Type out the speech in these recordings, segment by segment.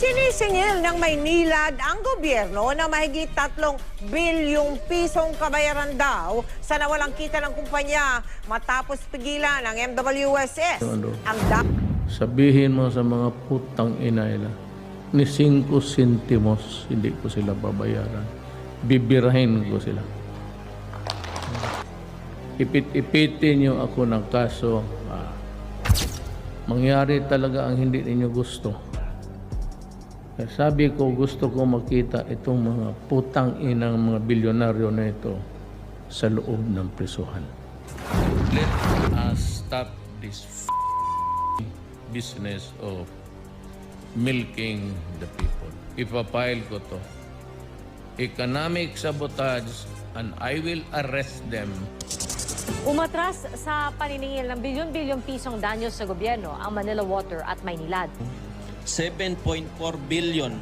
Sinisingil ng Maynilad ang gobyerno na mahigit tatlong bilyong pisong kabayaran daw sa nawalang kita ng kumpanya matapos pigilan ng MWSS. Ano? Ang da- Sabihin mo sa mga putang ina nila, ni 5 centimos, hindi ko sila babayaran. Bibirahin ko sila. Ipit-ipitin niyo ako ng kaso. Ah, mangyari talaga ang hindi ninyo gusto. Sabi ko, gusto ko makita itong mga putang inang mga bilyonaryo na ito sa loob ng prisuhan. Let us stop this business of milking the people. Ipapile ko to. Economic sabotage and I will arrest them Umatras sa paniningil ng bilyon-bilyong pisong danyo sa gobyerno ang Manila Water at Maynilad. 7.4 billion.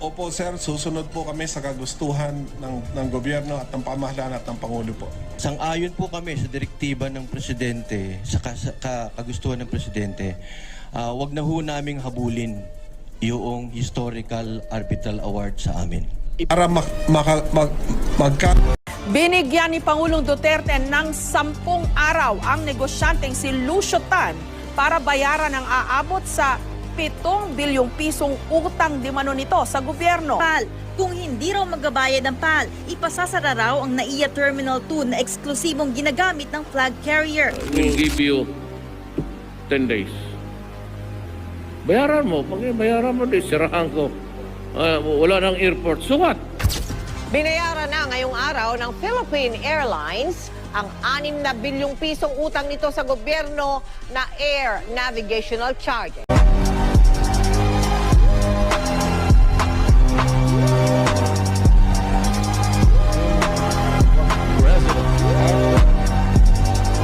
Opo sir, susunod po kami sa kagustuhan ng, ng gobyerno at ng pamahalaan at ng Pangulo po. Sang-ayon po kami sa direktiba ng Presidente, sa ka- kagustuhan ng Presidente, ah, wag na ho naming habulin yung historical arbitral award sa amin. Para mak, maka, mag, magka, Binigyan ni Pangulong Duterte ng sampung araw ang negosyanteng si Lucio Tan para bayaran ang aabot sa 7 bilyong pisong utang di mano nito sa gobyerno. PAL. Kung hindi raw magbabayad ng PAL, ipasasara raw ang NAIA Terminal 2 na eksklusibong ginagamit ng flag carrier. will give you 10 days. Bayaran mo. Pag bayaran mo, di sirahan ko. Ah, wala nang airport. So what? Binayaran na ngayong araw ng Philippine Airlines ang 6 na bilyong pisong utang nito sa gobyerno na air navigational charges.